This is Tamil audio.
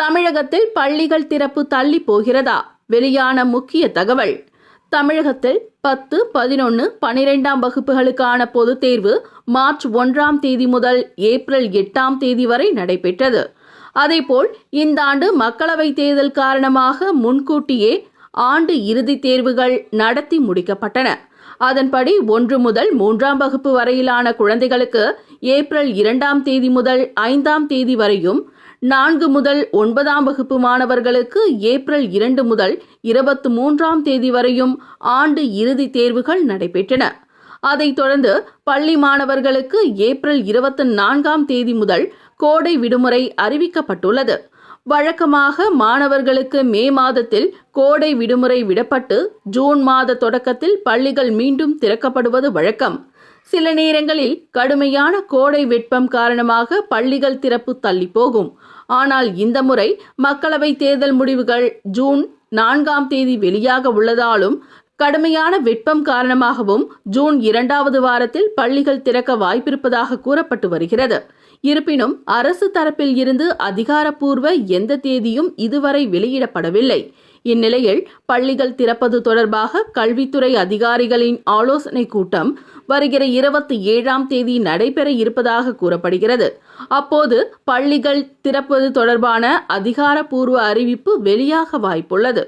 தமிழகத்தில் பள்ளிகள் திறப்பு தள்ளி போகிறதா? வெளியான முக்கிய தகவல். தமிழகத்தில் பத்து பதினொன்று பனிரெண்டாம் வகுப்புகளுக்கான பொதுத் தேர்வு மார்ச் ஒன்றாம் தேதி முதல் ஏப்ரல் எட்டாம் தேதி வரை நடைபெற்றது. அதேபோல் இந்த ஆண்டு மக்களவைத் தேர்தல் காரணமாக முன்கூட்டியே ஆண்டு இறுதித் தேர்வுகள் நடத்தி முடிக்கப்பட்டன. அதன்படி ஒன்று முதல் மூன்றாம் வகுப்பு வரையிலான குழந்தைகளுக்கு ஏப்ரல் இரண்டாம் தேதி முதல் ஐந்தாம் தேதி வரையும் நான்கு முதல் ஒன்பதாம் வகுப்பு மாணவர்களுக்கு ஏப்ரல் இரண்டு முதல் இருபத்தி மூன்றாம் தேதி வரையும் ஆண்டு இறுதி தேர்வுகள் நடைபெற்றன. அதைத் தொடர்ந்து பள்ளி மாணவர்களுக்கு ஏப்ரல் இருபத்தி நான்காம் தேதி முதல் கோடை விடுமுறை அறிவிக்கப்பட்டுள்ளது. வழக்கமாக மாணவர்களுக்கு மே மாதத்தில் கோடை விடுமுறை விடப்பட்டு ஜூன் மாத தொடக்கத்தில் பள்ளிகள் மீண்டும் திறக்கப்படுவது வழக்கம். சில நேரங்களில் கடுமையான கோடை வெப்பம் காரணமாக பள்ளிகள் திறப்பு தள்ளி போகும். ஆனால் இந்த முறை மக்களவை தேர்தல் முடிவுகள் ஜூன் நான்காம் தேதி வெளியாக உள்ளதாலும் கடுமையான வெப்பம் காரணமாகவும் ஜூன் இரண்டாவது வாரத்தில் பள்ளிகள் திறக்க வாய்ப்பிருப்பதாக கூறப்பட்டு வருகிறது. இருப்பினும் அரசு தரப்பில் இருந்து அதிகாரப்பூர்வ எந்த தேதியும் இதுவரை வெளியிடப்படவில்லை. இந்நிலையில் பள்ளிகள் திறப்பது தொடர்பாக கல்வித்துறை அதிகாரிகளின் ஆலோசனை கூட்டம் வருகிற இருபத்தி ஏழாம் தேதி நடைபெற இருப்பதாக கூறப்படுகிறது. அப்போது பள்ளிகள் திறப்பது தொடர்பான அதிகாரப்பூர்வ அறிவிப்பு வெளியாக வாய்ப்புள்ளது.